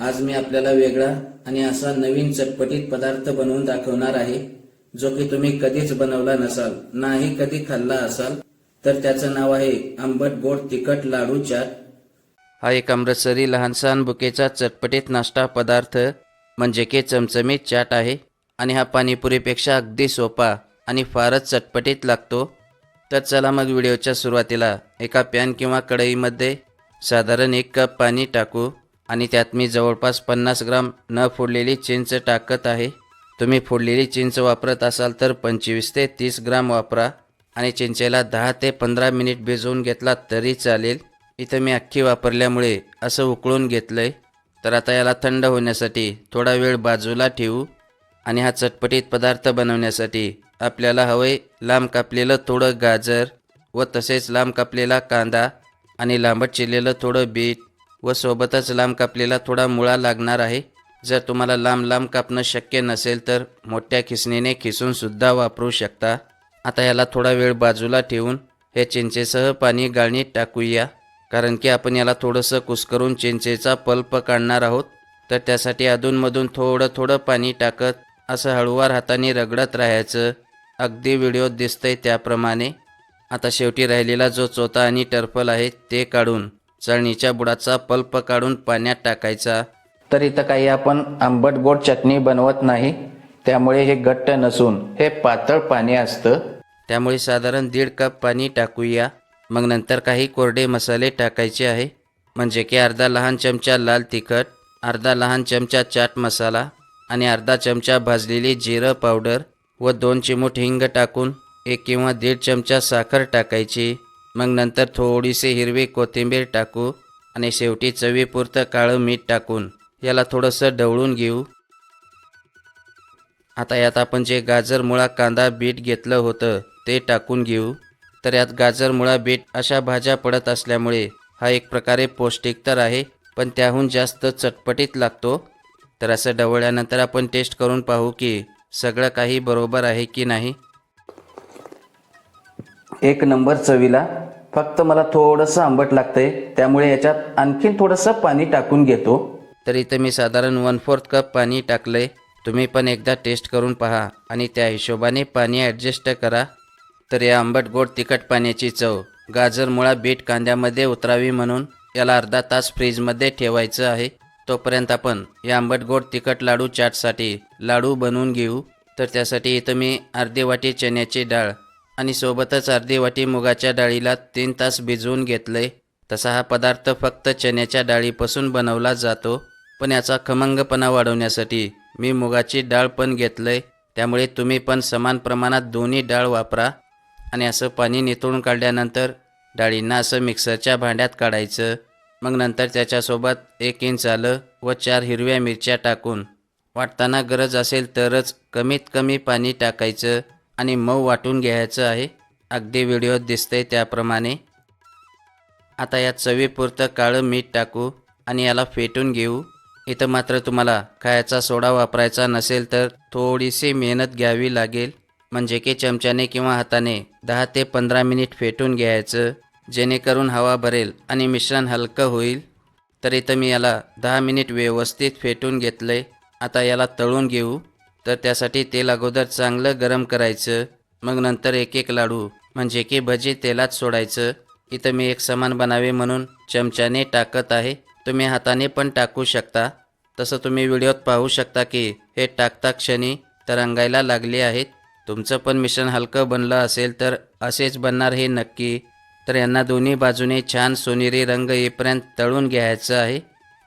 आज मी आपल्याला वेगळा आणि असा नवीन चटपटीत पदार्थ बनवून दाखवणार आहे जो की तुम्ही कधीच बनवला नसाल नाही कधी खाल्ला असाल तर त्याचं नाव आहे आंबट गोड तिखट लाडू चाट. हा एक अमृतसरी लहानसहान बुकेचा चटपटीत नाश्ता पदार्थ म्हणजे की चमचमीत चाट आहे आणि हा पाणीपुरीपेक्षा अगदी सोपा आणि फारच चटपटीत लागतो. तर चला मग व्हिडिओच्या सुरुवातीला एका पॅन किंवा कढईमध्ये साधारण एक कप पाणी टाकू. आणि त्यात मी जवळपास पन्नास ग्राम न फोडलेली चिंच टाकत आहे. तुम्ही फोडलेली चिंच वापरत असाल तर पंचवीस ते तीस ग्राम वापरा आणि चिंचेला दहा ते पंधरा मिनिट भिजवून घेतला तरी चालेल. इथं मी अख्खी वापरल्यामुळे असं उकळून घेतलंय. तर आता याला थंड होण्यासाठी थोडा वेळ बाजूला ठेवू आणि हा चटपटीत पदार्थ बनवण्यासाठी आपल्याला हवंय लांब कापलेलं थोडं गाजर व तसेच लांब कापलेला कांदा आणि लांबट चिरलेलं थोडं बीट. व सोबतच लांब कापलेला थोडा मुळा लागणार आहे. जर तुम्हाला लांब लांब कापणं शक्य नसेल तर मोठ्या खिसणीने खिसून सुद्धा वापरू शकता. आता याला थोडा वेळ बाजूला ठेवून हे चिंचेसह पाणी गाळणीत टाकूया. कारण की आपण याला थोडंसं कुस्करून चिंचेचा पल्प काढणार आहोत. तर त्यासाठी अधूनमधून थोडं थोडं पाणी टाकत असं हळूवार हाताने रगडत राहायचं. अगदी व्हिडिओत दिसतंय त्याप्रमाणे. आता शेवटी राहिलेला जो चोथा आणि टर्फल आहे ते काढून चळणीच्या बुडाचा पल्प काढून पाण्यात टाकायचा. तर इथं काही आपण आंबट गोड चटणी बनवत नाही त्यामुळे हे घट्ट नसून हे पातळ पाणी असतं. त्यामुळे साधारण दीड कप पाणी टाकूया. मग नंतर काही कोरडे मसाले टाकायचे आहे. म्हणजे की अर्धा लहान चमचा लाल तिखट अर्धा लहान चमचा चाट मसाला आणि अर्धा चमचा भाजलेली जिरं पावडर व दोन चिमूट हिंग टाकून एक किंवा दीड चमचा साखर टाकायची. मग नंतर थोडीशी हिरवी कोथिंबीर टाकू आणि शेवटी चवीपुरतं काळं मीठ टाकून याला थोडंसं ढवळून घेऊ. आता यात आपण जे गाजर मुळा कांदा बीट घेतलं होतं ते टाकून घेऊ. तर यात गाजर मुळा बीट अशा भाज्या पडत असल्यामुळे हा एक प्रकारे पौष्टिक तर आहे पण त्याहून जास्त चटपटीत लागतो. तर असं ढवळल्यानंतर आपण टेस्ट करून पाहू की सगळं काही बरोबर आहे की नाही. एक नंबर चवीला. फक्त मला थोडंसं आंबट लागतंय त्यामुळे याच्यात आणखीन थोडंसं पाणी टाकून घेतो. तर इथं मी साधारण वन फोर्थ कप पाणी टाकलंय. तुम्ही पण एकदा टेस्ट करून पहा आणि त्या हिशोबाने पाणी ॲडजस्ट करा. तर या आंबट गोड तिखट पाण्याची चव गाजर मुळा बीट कांद्यामध्ये उतरावी म्हणून याला अर्धा तास फ्रीजमध्ये ठेवायचं आहे. तोपर्यंत आपण या आंबट गोड तिखट लाडू चाटसाठी लाडू बनवून घेऊ. तर त्यासाठी इथं मी अर्धी वाटी चण्याची डाळ आणि सोबतच अर्धी वाटी मुगाच्या डाळीला तीन तास भिजवून घेतले तसा हा पदार्थ फक्त चण्याच्या डाळीपासून बनवला जातो पण याचा खमंगपणा वाढवण्यासाठी मी मुगाची डाळ पण घेतलंय. त्यामुळे तुम्ही पण समान प्रमाणात दोन्ही डाळ वापरा आणि असं पाणी निथळून काढल्यानंतर डाळींना असं मिक्सरच्या भांड्यात काढायचं. मग नंतर त्याच्यासोबत एक इंच आलं व चार हिरव्या मिरच्या टाकून. वाटताना गरज असेल तरच कमीत कमी पाणी टाकायचं. आणि मऊ वाटून घ्यायचं आहे. अगदी व्हिडिओत दिसतंय त्याप्रमाणे. आता यात चवीपुरतं काळं मीठ टाकू आणि याला फेटून घेऊ. इथं मात्र तुम्हाला खायचा सोडा वापरायचा नसेल तर थोडीशी मेहनत घ्यावी लागेल. म्हणजे की चमच्याने किंवा हाताने दहा ते पंधरा मिनिट फेटून घ्यायचं जेणेकरून हवा भरेल आणि मिश्रण हलकं होईल. तर इथं मी याला दहा मिनिट व्यवस्थित फेटून घेतलंय. आता याला तळून घेऊ. तर त्यासाठी तेल अगोदर चांगलं गरम करायचं मग नंतर एक एक लाडू म्हणजे की भजी तेलात सोडायचं. इथं मी एक समान बनावे म्हणून चमच्याने टाकत आहे. तुम्ही हाताने पण टाकू शकता. तसं तुम्ही व्हिडिओत पाहू शकता की हे टाकता क्षणी तरंगायला लागले आहेत. तुमचं पण मिश्रण हलकं बनलं असेल तर असेच बनणार हे नक्की. तर यांना दोन्ही बाजूने छान सोनेरी रंग येईपर्यंत तळून घ्यायचं आहे.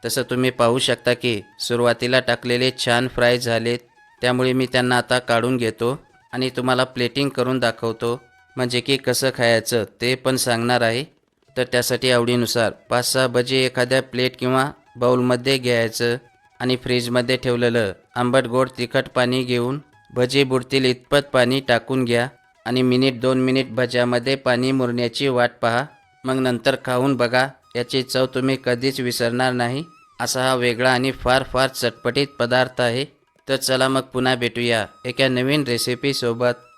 तसं तुम्ही पाहू शकता की सुरुवातीला टाकलेले छान फ्राय झालेत. त्यामुळे मी त्यांना आता काढून घेतो आणि तुम्हाला प्लेटिंग करून दाखवतो. म्हणजे की कसं खायचं ते पण सांगणार आहे. तर त्यासाठी आवडीनुसार पाच सहा भजी एखाद्या प्लेट किंवा बाऊलमध्ये घ्यायचं आणि फ्रीजमध्ये ठेवलेलं आंबट गोड तिखट पाणी घेऊन भजी बुडतील इतपत पाणी टाकून घ्या आणि मिनिट दोन मिनिट भज्यामध्ये पाणी मुरण्याची वाट पहा. मग नंतर खाऊन बघा याची चव तुम्ही कधीच विसरणार नाही. असा हा वेगळा आणि फार फार चटपटीत पदार्थ आहे. तर चला मग पुन्हा भेटूया एका नवीन रेसिपीसोबत